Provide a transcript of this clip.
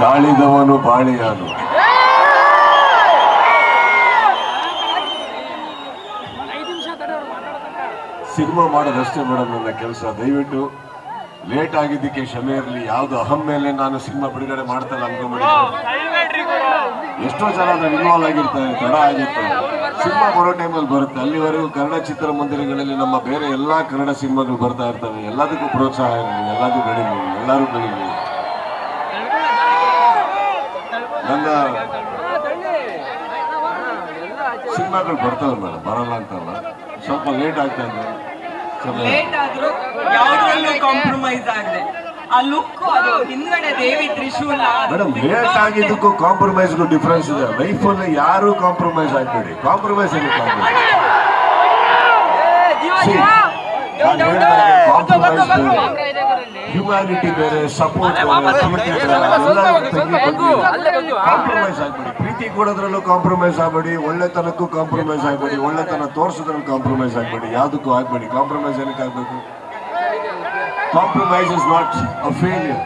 ತಾಳಿದವನು ಬಾಳಿಯಾನು cinema ಮಾಡೋದಷ್ಟೇ madam ನನ್ನ ಕೆಲಸ. ದಯವಿಟ್ಟು ಲೇಟ್ ಆಗಿದ್ದಕ್ಕೆ ಕ್ಷಮೆ ಇರಲಿ. ಯಾವುದು ಅಹಂ ಮೇಲೆ ನಾನು ಸಿನಿಮಾ ಬಿಡುಗಡೆ ಮಾಡ್ತಾ ಇಲ್ಲ ಅನ್ಕೊಂಡ್ಬಿಡಿ. ಎಷ್ಟೋ ಜನ ಅದ್ರಲ್ಲಿ ಇನ್ವಾಲ್ವ್ ಆಗಿರ್ತಾರೆ, ತಡ ಆಗಿರ್ತಾರೆ. ಸಿನಿಮಾ ಬರೋ ಟೈಮಲ್ಲಿ ಬರುತ್ತೆ. ಅಲ್ಲಿವರೆಗೂ ಕನ್ನಡ ಚಿತ್ರಮಂದಿರಗಳಲ್ಲಿ ನಮ್ಮ ಬೇರೆ ಎಲ್ಲ ಕನ್ನಡ ಸಿನಿಮಾಗಳು ಬರ್ತಾ ಇರ್ತವೆ. ಎಲ್ಲದಕ್ಕೂ ಪ್ರೋತ್ಸಾಹ ಇರಲಿ. ಎಲ್ಲದೂ ಬೆಳೀಲಿ. ಎಲ್ಲರೂ ಬೆಳೀಲಿ. ನನ್ನ ಸಿನಿಮಾಗಳು ಬರ್ತಾವೆ ಮೇಡಮ್ ಬರಲ್ಲ ಅಂತಲ್ಲ. ಸ್ವಲ್ಪ ಲೇಟ್ ಆಗ್ತಾ ಇದೆ ಲೇಟ್ ಆದ್ರೂ ಯಾವ್ದ್ರಲ್ಲೂ ಕಾಂಪ್ರಮೈಸ್ ಆಗದೆ. ಆ ಲುಕ್ ಅದು ಹಿಂದ್ಗಡೆ ದೇವಿ ತ್ರಿಶೂಲ. ಅದು ಮೇಡಮ್ ಲೇಟ್ ಆಗಿದ್ದಕ್ಕೂ ಕಾಂಪ್ರಮೈಸ್ಗೂ ಡಿಫ್ರೆನ್ಸ್ ಇದೆ. ಲೈಫಲ್ಲಿ ಯಾರು ಕಾಂಪ್ರಮೈಸ್ ಆಗ್ಬೇಡಿ. ಕಾಂಪ್ರಮೈಸ್ ಕಾಂಪ್ರಮೈಸ್ ಬೇರೆ, ಹ್ಯುಮ್ಯಾನಿಟಿ ಬೇರೆ ಸಪೋರ್ಟ್ ಕಾಂಪ್ರಮೈಸ್ ಆಗ್ಬೇಡಿ. ಪ್ರೀತಿ ಕೊಡೋದ್ರಲ್ಲೂ ಕಾಂಪ್ರಮೈಸ್ ಆಗಬೇಡಿ ಒಳ್ಳೆತನಕ್ಕೂ ಕಾಂಪ್ರಮೈಸ್ ಆಗ್ಬೇಡಿ ಒಳ್ಳೆತನ ತೋರಿಸೋದ್ರಲ್ಲಿ ಕಾಂಪ್ರಮೈಸ್ ಆಗ್ಬೇಡಿ. ಯಾವುದಕ್ಕೂ ಆಗಬೇಡಿ. ಕಾಂಪ್ರಮೈಸ್ ಏನಕ್ಕೆ ಆಗಬೇಕು compromise is not a failure